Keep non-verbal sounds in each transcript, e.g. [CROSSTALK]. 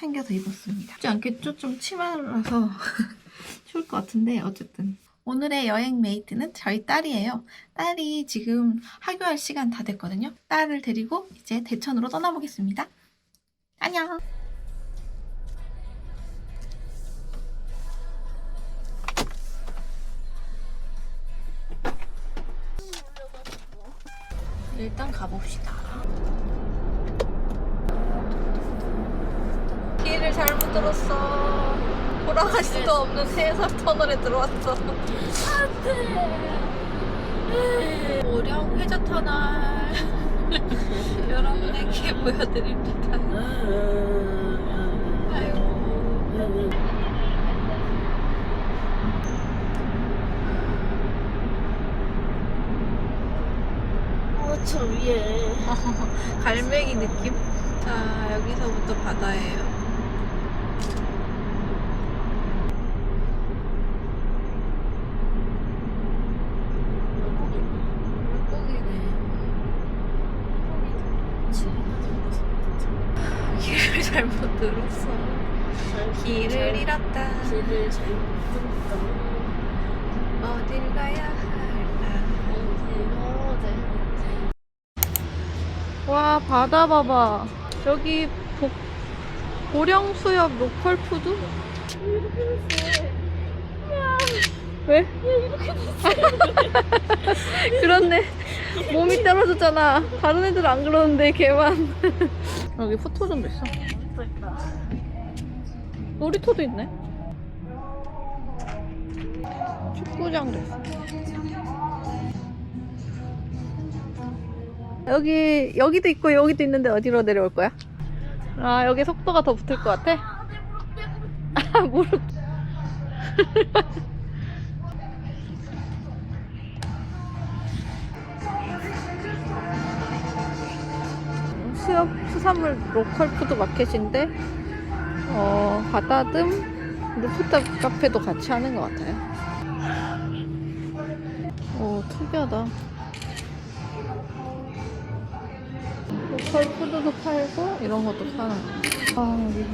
챙겨서 입었습니다. 쉽지 않겠죠? 좀 치마라서 [LAUGHS] 추울 것 같은데 어쨌든 오늘의 여행 메이트는 저희 딸이에요. 딸이 지금 하교할 시간 다 됐거든요. 딸을 데리고 이제 대천으로 떠나보겠습니다. 안녕! 일단 가봅시다. 길을 잘못 들었어. 돌아갈 수도 없는 해상 터널에 들어왔어. 안돼. 오령 회자 터널. [LAUGHS] 여러분에게 보여드립니다. 아이고. 어, 저 위에. [LAUGHS] 갈매기 느낌? 자, 여기서부터 바다예요. 물고기네. 길을 잘못 들었어. 길을 잃었다. 길을 잘못 들었다. 어딜 가야 할까? 어, 와 바다 봐봐 여기 복, 보령수협 로컬 푸드? 왜? [LAUGHS] 그렇네 몸이 떨어졌잖아 다른 애들은 안 그러는데 걔만 [LAUGHS] 여기 포토존도 있어 네. 놀이터도 있네 축구장도 있어 여기 여기도 있고 여기도 있는데 어디로 내려올 거야? 아 여기 속도가 더 붙을 것 같아? 아 무릎 [LAUGHS] 수협 수산물 로컬 푸드 마켓인데 어 바다듬 루프탑 카페도 같이 하는 것 같아요. 오 특이하다. 로컬 푸드도 팔고 이런 것도 파는 아 여기.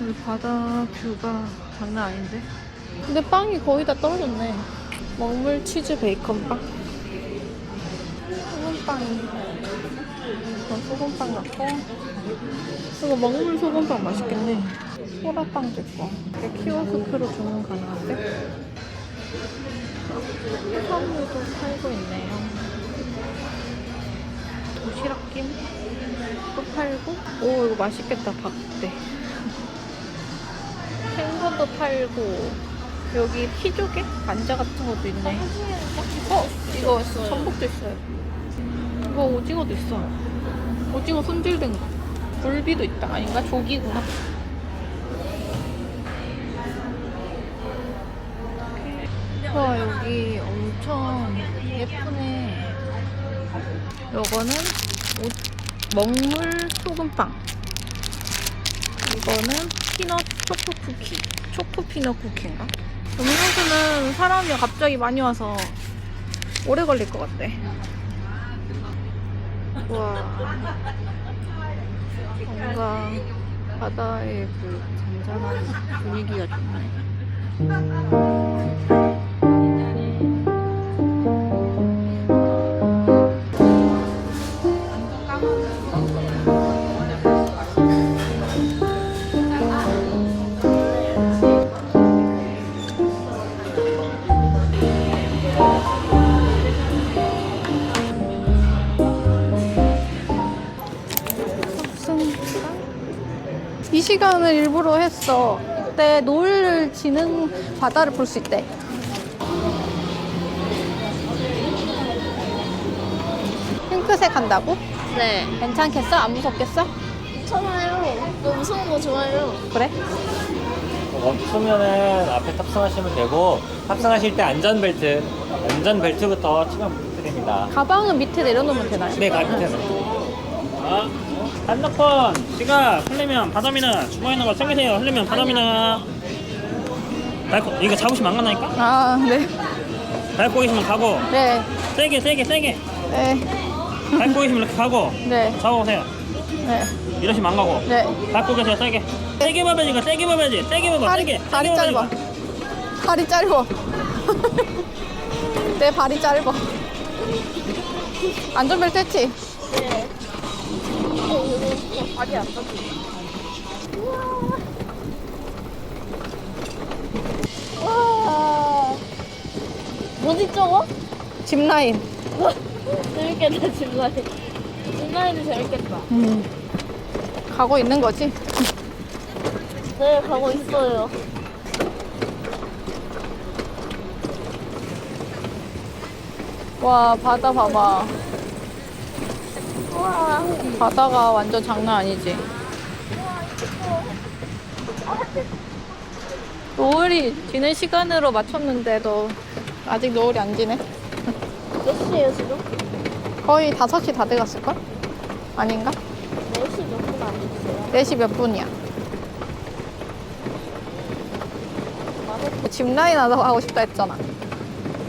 여기 바다 뷰가 장난 아닌데? 근데 빵이 거의 다 떨어졌네. 먹물 치즈 베이컨 빵. 소금빵이 이건 소금빵 같고. 이거 먹물 소금빵 맛있겠네 소라빵도 있고 키오스크로 주문 가능한데 해산물도 팔고 있네요. 도시락김도 팔고. 오, 이거 맛있겠다, 박대. [LAUGHS] 생선도 팔고. 여기 피조개? 관자 같은 것도 있네. 어, 이거 전복도 있어요. 이거 오징어도 있어. 오징어 손질된 거. 굴비도 있다. 아닌가? 조기구나. 와 여기 엄청 예쁘네. 요거는 오- 먹물 소금빵. 이거는 피넛 초코 쿠키. 초코 피넛 쿠키인가? 음료수는 사람이 갑자기 많이 와서 오래 걸릴 것 같대 와. 뭔가 바다의 그 잔잔한 분위기가 좋네 시간을 일부러 했어. 이때 노을 지는 바다를 볼 수 있대. 핑크색 한다고? 네. 괜찮겠어? 안 무섭겠어? 괜찮아요. 너 무서운 거 좋아요. 그래? 멈추면은 앞에 탑승하시면 되고 탑승하실 때 안전벨트 안전벨트부터 착용 부탁드립니다. 가방은 밑에 내려놓으면 되나요? 네, 가밑에는. 아, 핸드폰, 지갑, 흘리면 바다미나 주머니 있는 거 챙기세요. 흘리면 바다미나. 밟고 이거 잡으시면 안 간다니까? 아, 네. 밟고 계시면 가고 네. 세게 세게 세게 네. 밟고 계시면 이렇게 가고 네. 잡아보세요 네. 이러시면 안 가고 네. 밟고 계세요 세게 세게 밟아야지 이거 세게 밟아야지 세게 밟아 다리, 세게 다리 세게 짧아. 밟아야지. 다리 짧아. [LAUGHS] 내 발이 짧아. 안전벨트 했지? 네. 안 닿지. 우와. 뭐지 저거? 짚라인. 재밌겠다 집라인. 집라인도 재밌겠다. 음. 가고 있는 거지? 네 가고 있어요. 와, 바다 봐봐. 우와. 바다가 완전 장난 아니지? 노을이 지는 시간으로 맞췄는데도 아직 노을이 안 지네? 몇 시에요 지금? 거의 5시 다 돼갔을걸? 아닌가? 4시 몇 분 안 됐어요. 4시 몇 분이야? 짚라인 하다고 하고 싶다 했잖아.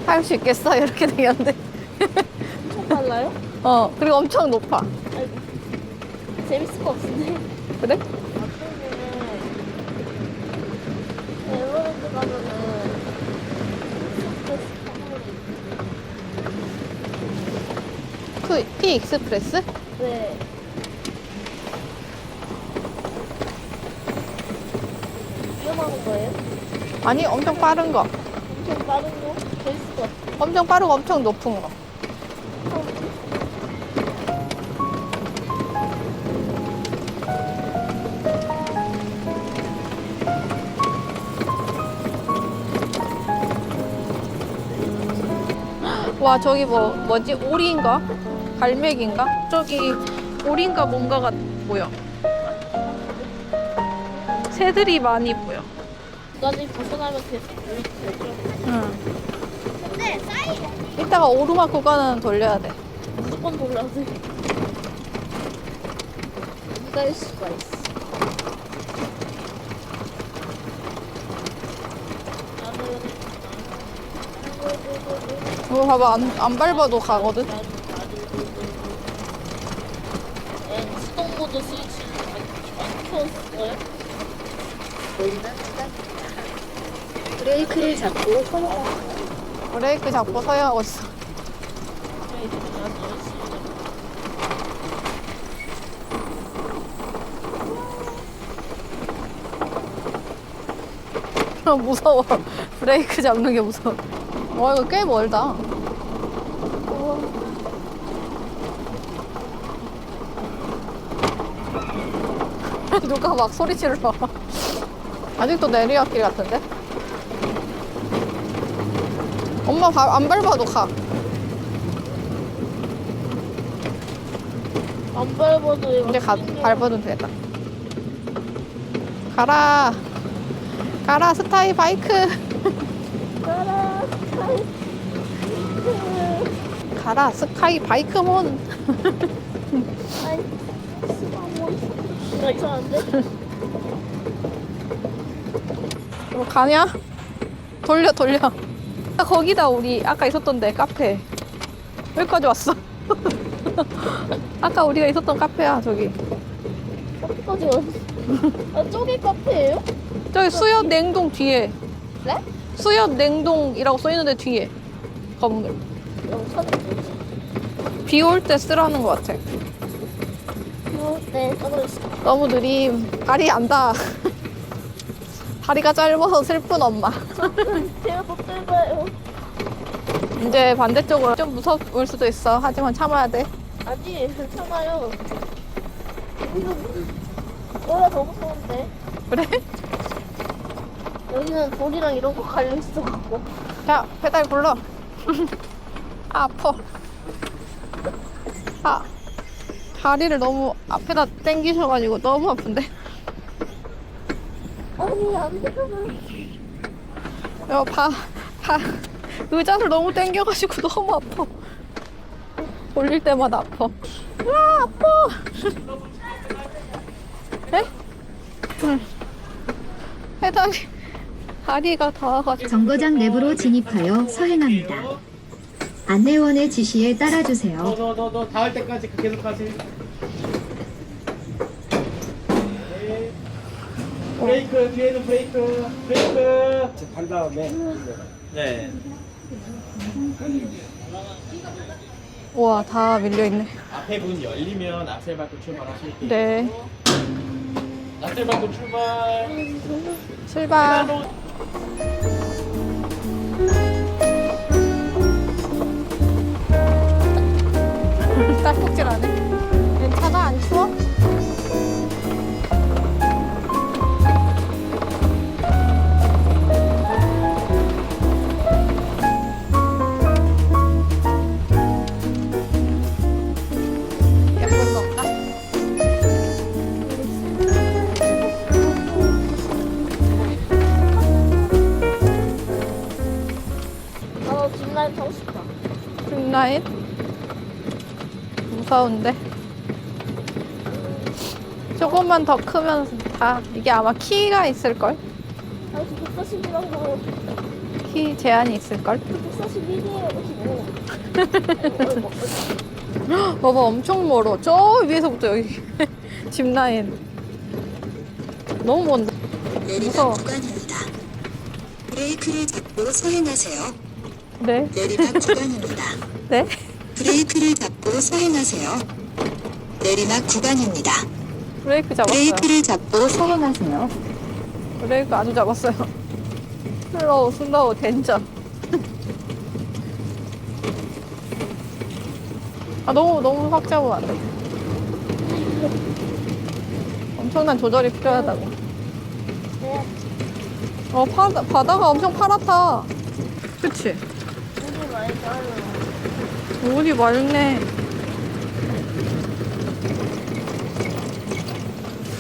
할 수 있겠어? 이렇게 [LAUGHS] 되겠는데. 엄청 빨라요? 어, 그리고 엄청 높아. 아이고. 재밌을 것 같은데. 그래? 나중에 에버랜드 가면은 그, T 익스프레스? 네. 위험한 거예요? 아니, 엄청 빠른 거. 엄청 빠른 거? 재밌을 것 같아. 엄청 빠르고 엄청 높은 거. 와 저기 뭐 뭐지 오리인가 갈매기인가 저기 오리인가 뭔가가 보여 새들이 많이 보여 여기까지 벗어나면 계속 되죠. 응. 근데 사이 이따가 오르막 구간은 돌려야 돼 무조건 돌려야 돼. 기다릴 수가 있어. 이거 봐봐 안, 안 밟아도 가거든? 네, 수동 모드 스위치 안, 안 켰어요? 브레이크를 잡고 서야 브레이크 잡고 서야 하고 있어. [LAUGHS] 무서워. 브레이크 잡는 게 무서워. 와 이거 꽤 멀다 [LAUGHS] 누가 막 소리 질러 아직도 내리막길 같은데? 엄마 바- 안 밟아도 가 안 밟아도 이거 이제 가. 밟아도 되겠다. 가라. 가라, 스타이 바이크. 따라 스카이 가라, 스카이 바이크몬. 나 이상한데? 뭐 가냐? 돌려, 돌려. 아, 거기다, 우리 아까 있었던데, 카페. 여기까지 왔어. [LAUGHS] 아까 우리가 있었던 카페야, 저기. 카페까지 왔어 아 저기 카페예요? 저기 수협 냉동 뒤에. 네? 수협 냉동이라고 써있는데 뒤에. 건물. 영상이 뭐지? 비올 때 쓰라는 것 같아. 네 너무 느림. 다리 안 닿아. 다리가 짧아서 슬픈 엄마. 제가 못 밟아요 이제 반대쪽으로 좀 무서울 수도 있어. 하지만 참아야 돼. 아니 괜찮아요 여기가 더 무서운데 그래? 여기는 돌이랑 이런 거 갈려 있어갖고 자, 페달 굴러. [LAUGHS] 아, 아파. 아, 다리를 너무 앞에다 당기셔가지고 너무 아픈데. 아니 안 돼요 이거 봐, 봐. 의자를 너무 당겨가지고 너무 아파. 올릴 때마다 아파. 아, 아파. 에? 응. 페달이 다리가 닿아가지고. 정거장 내부로 진입하여 서행합니다. 안내원의 지시에 따라주세요. 너 너너너 닿을 때까지 계속 하지. 네. 브레이크 뒤에는 브레이크 브레이크. 반 다음에. 네. 우와, 다 밀려있네. 앞에 문 열리면 악셀 밟고 출발하실게요. 네. 악셀 밟고 출발. 출발. 딸꾹질 안 해? 무서운데? 조금만 더 크면 다 이게 아마 키가 있을걸? 아, 저 140이라고. 키 제한이 있을걸? 141이에요, 지금. [LAUGHS] 봐봐 엄청 멀어 저 위에서부터 여기 [LAUGHS] 집 라인 너무 먼다 무서워 구간입니다. 브레이크를 잡고 서행하세요. 네? 내리막 구간입니다. [LAUGHS] 네? 브레이크를 잡 고 서행하세요. 내리막 구간입니다. 브레이크 잡았어요 브레이크를 잡고 서행하세요. 브레이크 아주 잡았어요 슬로우 슬로우 덴저 아 너무 너무 확 잡으면 안 돼 엄청난 조절이 필요하다고 어 바다, 바다가 엄청 파랗다 그치? 물이 많이 따요. 물이 맑네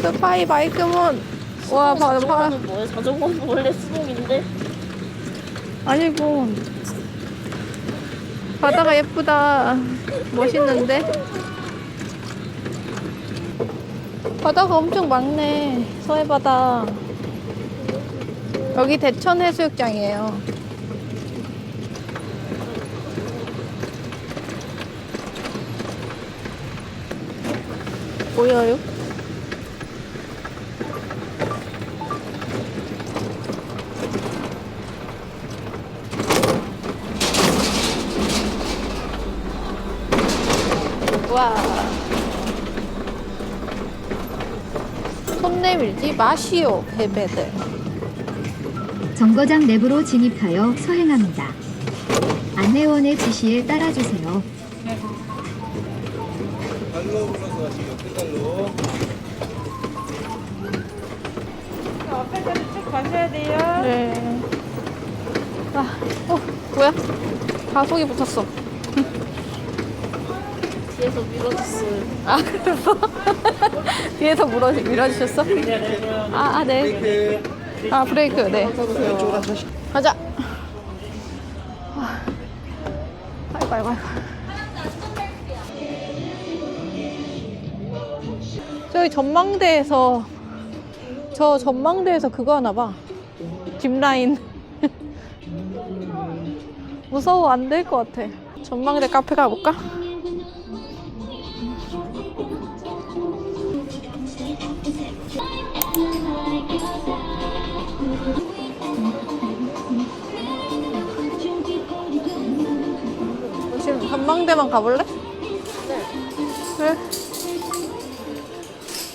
스파이 마이크문 와 바, 바, 자전거는 뭐예요? 자전거는 원래 수동인데. 아니고 바다가 예쁘다. 멋있는데? 바다가 엄청 많네. 서해바다. 여기 대천 해수욕장이에요. 보여요? 와. 손 내밀지 마시오, 베베들. 정거장 내부로 진입하여 서행합니다. 안내원의 지시에 따라주세요. 앞에까지 쭉 가셔야 돼요. 네. 아, 어, 뭐야? 가속이 붙었어. 뒤에서 밀어줬어요. 아, 그래서? [LAUGHS] 뒤에서 물어, 밀어주셨어? 아, 아, 네. 아, 브레이크, 네. 가자. 아, 아이고, 아이고. 저기 전망대에서, 저 전망대에서 그거 하나 봐. 짚라인. [LAUGHS] 무서워, 안 될 것 같아. 전망대 카페 가볼까? 전망대만 가볼래? 네. 그래.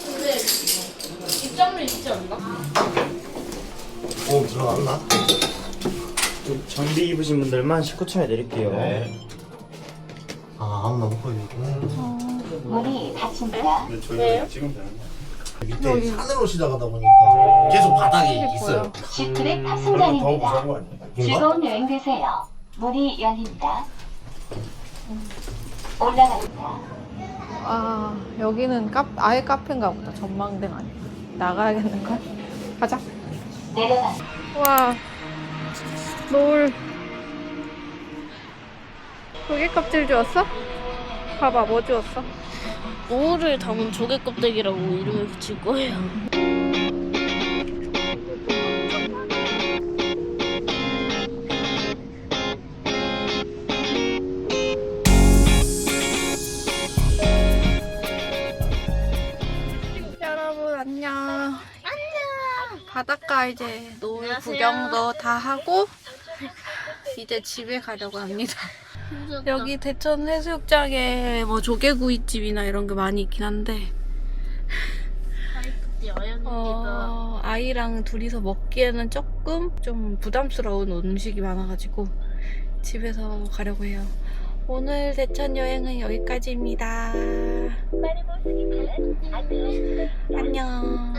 근데 입장료 있지 않나? 오 들어갔나? 좀 정비 입으신 분들만 19층에 내릴게요. 아 아무나 못 보이구나 근데 저희가? 지금 되는 밑에 산으로 시작하다 보니까 계속 바닥이 있어요 그러면 더 탑승장입니다. 무서운 거 아니에요? 뭔가? 즐거운 여행 되세요. 문이 열립니다. 아, 여기는 카, 아예 카페인가 보다. 전망대가 아니야. 나가야겠는걸? 가자. 와, 노을. 조개 껍질 주었어? 봐봐, 뭐 주었어? 노을을 담은 조개 껍데기라고 이름을 붙일 거예요. 이제 노을 안녕하세요. 구경도 다 하고 이제 집에 가려고 합니다. 여기 대천 해수욕장에 뭐 조개구이집이나 이런 게 많이 있긴 한데. 어, 아이랑 둘이서 먹기에는 조금 좀 부담스러운 음식이 많아가지고 집에서 가려고 해요. 오늘 대천 여행은 여기까지입니다. 안녕.